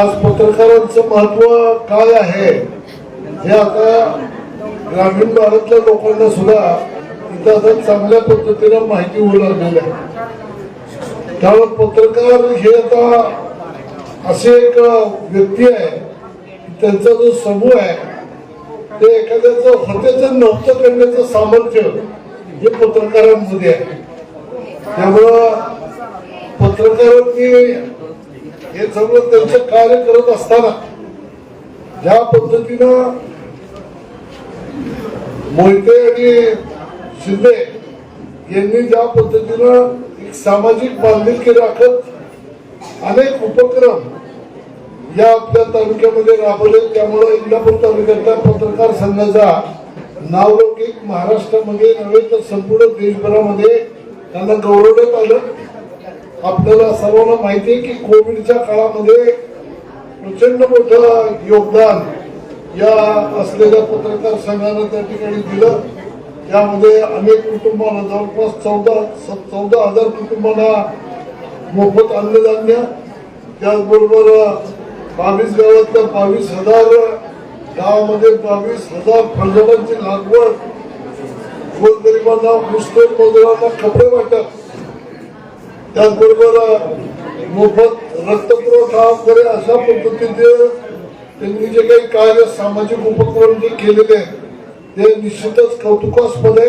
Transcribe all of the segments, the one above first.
आज पत्रकारांचं महत्त्व काय आहे? हे आता ग्रामीण भागातल्या लोकांना सुद्धा इथं आता चांगल्या पद्धतीने माहिती होऊ लागलेली आहे. त्यामुळे पत्रकार हे आता असे एक व्यक्ती आहे त्यांचा जो समूह आहे ते एखाद्याचं हत्याचं नव्हतं करण्याचं सामर्थ्य हे पत्रकारांमध्ये आहे. त्यामुळं पत्रकारांनी हे सगळं त्यांचं कार्य करत असताना ज्या पद्धतीनं मोहिते आणि शिंदे यांनी ज्या पद्धतीनं एक सामाजिक बांधिलकी राखत अनेक उपक्रम या आपल्या तालुक्यामध्ये राबवले. त्यामुळे इंदापूर तालुक्यातल्या पत्रकार संघाचा नावलौकिक महाराष्ट्रामध्ये नव्हे तर संपूर्ण देशभरामध्ये त्यांना गौरवण्यात आलं. आपल्याला सर्वांना माहिती आहे की कोविडच्या काळामध्ये प्रचंड मोठं योगदान या असलेल्या पत्रकार संघानं त्या ठिकाणी दिलं. त्यामध्ये अनेक कुटुंबांना जवळपास चौदा चौदा हजार कुटुंबांना मोफत अन्नधान्य त्याचबरोबर बावीस गावातल्या बावीस हजार गावामध्ये बावीस हजार फळझाडांची लागवड गोरगरिबांना मुस्लिम मजुरांना कपडे वाटप. त्याचबरोबर मोफत रक्तपुरवठा वगैरे अशा पद्धतीचे त्यांनी जे काही कार्य सामाजिक उपक्रम जे केलेले आहेत ते निश्चितच कौतुकास्पद आहे.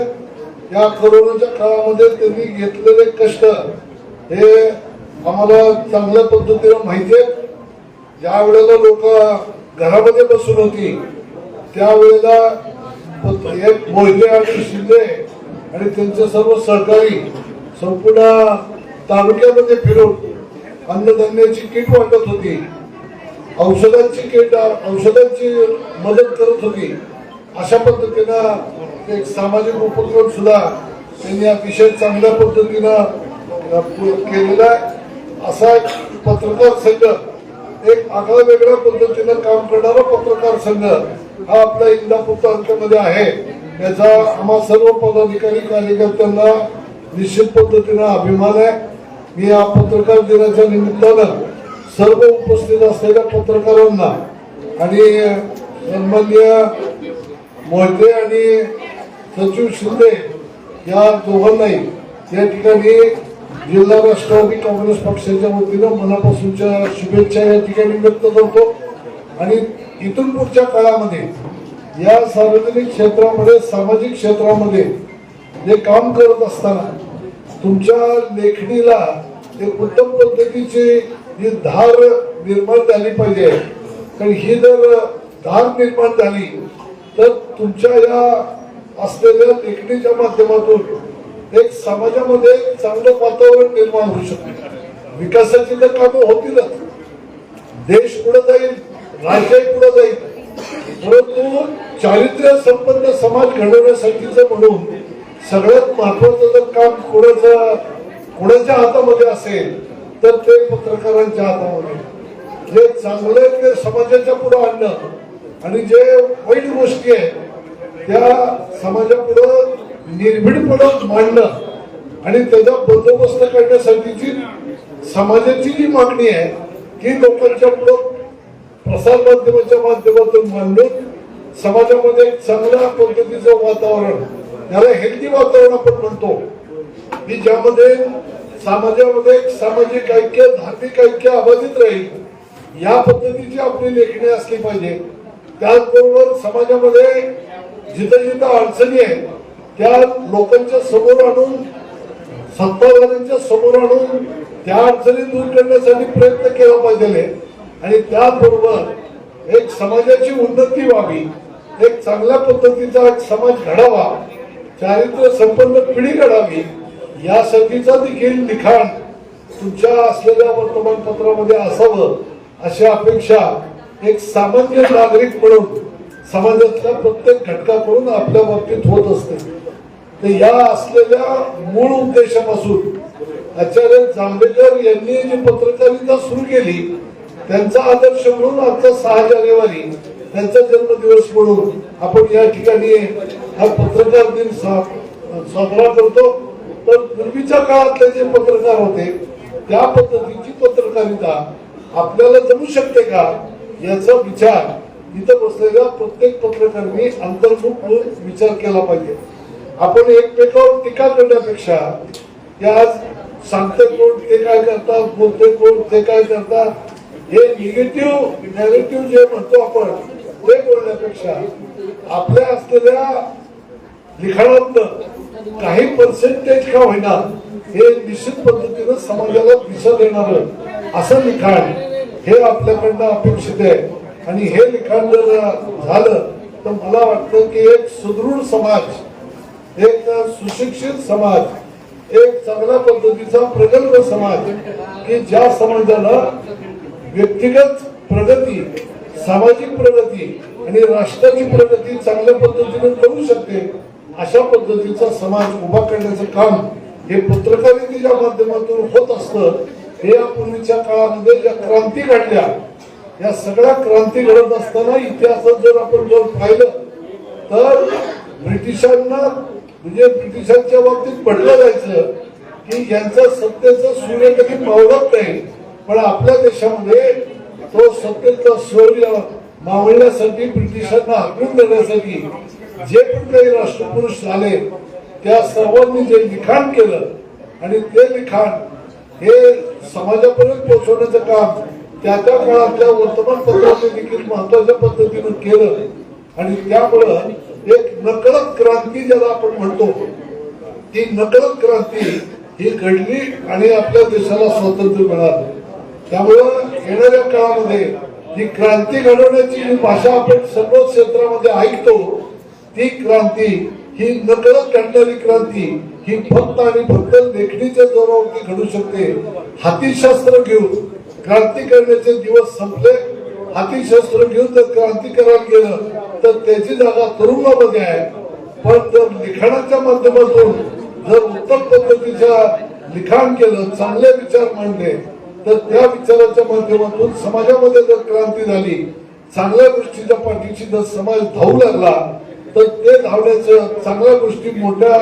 या करोनाच्या काळामध्ये त्यांनी घेतलेले कष्ट हे आम्हाला चांगल्या पद्धतीने माहिती आहे ज्या वेळेला लोक घरामध्ये बसून होती त्यावेळेला एक मोहिते आणि शिंदे आणि त्यांचे सर्व सहकारी संपूर्ण तालुक्यामध्ये फिरून अन्नधान्याची किट वाटत होती. औषधांची किट औषधांची मदत करत होती. अशा पद्धतीनं एक सामाजिक उपक्रम सुद्धा त्यांनी अतिशय चांगल्या पद्धतीनं केलेला आहे. असा एक पत्रकार संघ एक आगळा वेगळ्या पद्धतीनं काम करणारा पत्रकार संघ हा आपल्या इंदापूर तालुक्यामध्ये आहे. याचा आम्हा सर्व पदाधिकारी कार्यकर्त्यांना निश्चित पद्धतीनं अभिमान आहे. मी या पत्रकार दिनाच्या निमित्तानं सर्व उपस्थित असलेल्या पत्रकारांना आणि सन्मान्य मोहिते आणि सचिव शिंदे या दोघांनाही या ठिकाणी जिल्हा राष्ट्रवादी काँग्रेस पक्षाच्या वतीनं मनापासूनच्या शुभेच्छा या ठिकाणी व्यक्त करतो. आणि इथून पुढच्या काळामध्ये या सार्वजनिक क्षेत्रामध्ये सामाजिक क्षेत्रामध्ये जे काम करत असताना तुमच्या लेखणीला ते उत्तम पद्धतीची जी धार निर्माण झाली पाहिजे. कारण ही जर धार निर्माण झाली तर तुमच्या या असलेल्या लेखणीच्या माध्यमातून एक समाजामध्ये चांगलं वातावरण निर्माण होऊ शकते. विकासाची तर कामं होतीलच. देश पुढे जाईल राज्यही पुढे जाईल. परंतु चारित्र्य संपन्न समाज घडवण्यासाठीचं म्हणून सगळ्यात महत्वाचं जर काम कोणाचं कुणाच्या हातामध्ये असेल तर ते पत्रकारांच्या हातामध्ये. जे चांगलं आहे ते समाजाच्या पुढे आणणं. आणि जे वाईट गोष्टी आहेत त्या समाजापुढं निर्भीडपणे मांडणं. आणि त्याचा बंदोबस्त करण्यासाठीची समाजाची जी मागणी आहे ती लोकांच्या पुढं प्रसार माध्यमाच्या माध्यमातून मांडून समाजामध्ये एक चांगल्या पद्धतीचं वातावरण त्याला हेल्दी वातावरण आपण म्हणतो. की ज्यामध्ये समाजामध्ये एक सामाजिक ऐक्य धार्मिक ऐक्य अबाधित राहील या पद्धतीची आपली लेखणी असली पाहिजे. त्याचबरोबर समाजामध्ये जिथं जिथं अडचणी आहेत त्या लोकांच्या समोर आणून सत्ताधाऱ्यांच्या समोर आणून त्या अडचणी दूर करण्यासाठी प्रयत्न केला पाहिजे. आणि त्याचबरोबर एक समाजाची उन्नती व्हावी एक चांगल्या पद्धतीचा एक समाज घडावा चारित्र्य संपन्न पिढी घडावी या संधीचं देखील लिखाण तुमच्या असलेल्या वर्तमानपत्रामध्ये असावं अशी अपेक्षा एक सामान्य नागरिक म्हणून समाजातल्या प्रत्येक घटकाकडून आपल्या बाबतीत होत असते. तर या असलेल्या मूळ उद्देशापासून आचार्य जांभेकर यांनी जी पत्रकारिता सुरू केली त्यांचा आदर्श म्हणून आजचा सहा जानेवारी त्यांचा जन्मदिवस म्हणून आपण या ठिकाणी हा पत्रकार दिन सा- साजरा करतो. तर पूर्वीच्या काळातले जे पत्रकार होते त्या पद्धतीची पत्रकारिता आपल्याला जमू शकते का याचा विचार इथं बसलेल्या प्रत्येक पत्रकारांनी अंतर्भूत म्हणून विचार केला पाहिजे. आपण एकमेकावर टीका करण्यापेक्षा या आज सांगते कोण ते काय करतात बोलते कोण ते काय करतात हे निगेटिव्ह नेगेटिव्ह जे म्हणतो आपण ते बोलण्यापेक्षा आपल्या असलेल्या लिखाणातलं काही पर्सेंटेज का होईना हे निश्चित पद्धतीनं समाजाला दिशा देणार असं लिखाण हे आपल्याकडनं अपेक्षित आहे. आणि हे लिखाण जर झालं तर मला वाटतं की एक सुदृढ समाज एक सुशिक्षित समाज एक चांगल्या पद्धतीचा प्रगल्भ समाज की ज्या समाजाला व्यक्तिगत प्रगती सामाजिक प्रगती आणि राष्ट्राची प्रगती चांगल्या पद्धतीने करू शकते अशा पद्धतीचा समाज उभा करण्याचं काम हे पत्रकारितेच्या माध्यमातून होत असतं हे यापूर्वीच्या काळामध्ये ज्या क्रांती घडल्या या सगळ्या क्रांती घडत असताना इतिहासात जर आपण जर पाहिलं तर ब्रिटिशांना म्हणजे ब्रिटिशांच्या बाबतीत म्हटलं जायचं की यांचा सत्तेचा सूर्य कधी मावळत नाही पण आपल्या देशामध्ये तो सत्तेचा सूर्य मावळण्यासाठी ब्रिटिशांना हटवून देण्यासाठी जे पण काही राष्ट्रपुरुष झाले त्या सर्वांनी जे लिखाण केलं आणि ते लिखाण हे समाजापर्यंत पोहोचवण्याचं काम त्या त्या काळातल्या वर्तमानपत्राने देखील महत्त्वाच्या पद्धतीनं केलं. आणि त्यामुळं एक नकळत क्रांती ज्याला आपण म्हणतो ती नकळत क्रांती ही घडली आणि आपल्या देशाला स्वातंत्र्य मिळालं. त्यामुळं येणाऱ्या काळामध्ये ही क्रांती घडवण्याची भाषा आपण सर्व क्षेत्रामध्ये ऐकतो ती क्रांती ही नकळत घडणारी क्रांती ही फक्त आणि फक्त लेखणीच्या जोरावरती घडू शकते. हातीशास्त्र घेऊन क्रांती करण्याचे दिवस संपले. हातीशास्त्र घेऊन जर क्रांती करायला गेलं तर त्याची जागा तरुणामध्ये आहे. पण जर लिखाणाच्या माध्यमातून जर उत्तम पद्धतीच्या लिखाण केलं चांगले विचार मांडले तर त्या विचाराच्या माध्यमातून समाजामध्ये जर क्रांती झाली चांगल्या गोष्टीच्या पाठीशी जर समाज धावू लागला तर ते धावण्याचं चांगल्या गोष्टी मोठ्या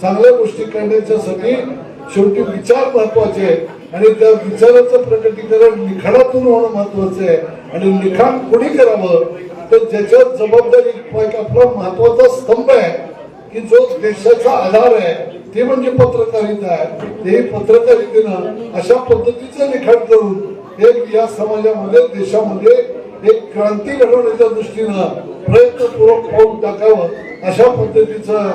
चांगल्या गोष्टी करण्याच्यासाठी शेवटी विचार महत्त्वाचे आहे आणि त्या विचाराचं प्रकटीकरण लिखाणातून होणं महत्वाचं आहे. आणि लिखाण कोणी करावं तर ज्याच्यात जबाबदारी आपला महत्त्वाचा स्तंभ आहे की जो देशाचा आधार आहे ते म्हणजे पत्रकारिता आहे. ते पत्रकारितेनं अशा पद्धतीचं लिखाण करून एक या समाजामध्ये देशामध्ये एक क्रांती घडवण्याच्या दृष्टीनं प्रयत्नपूर्वक पाऊल टाकावं अशा पद्धतीचं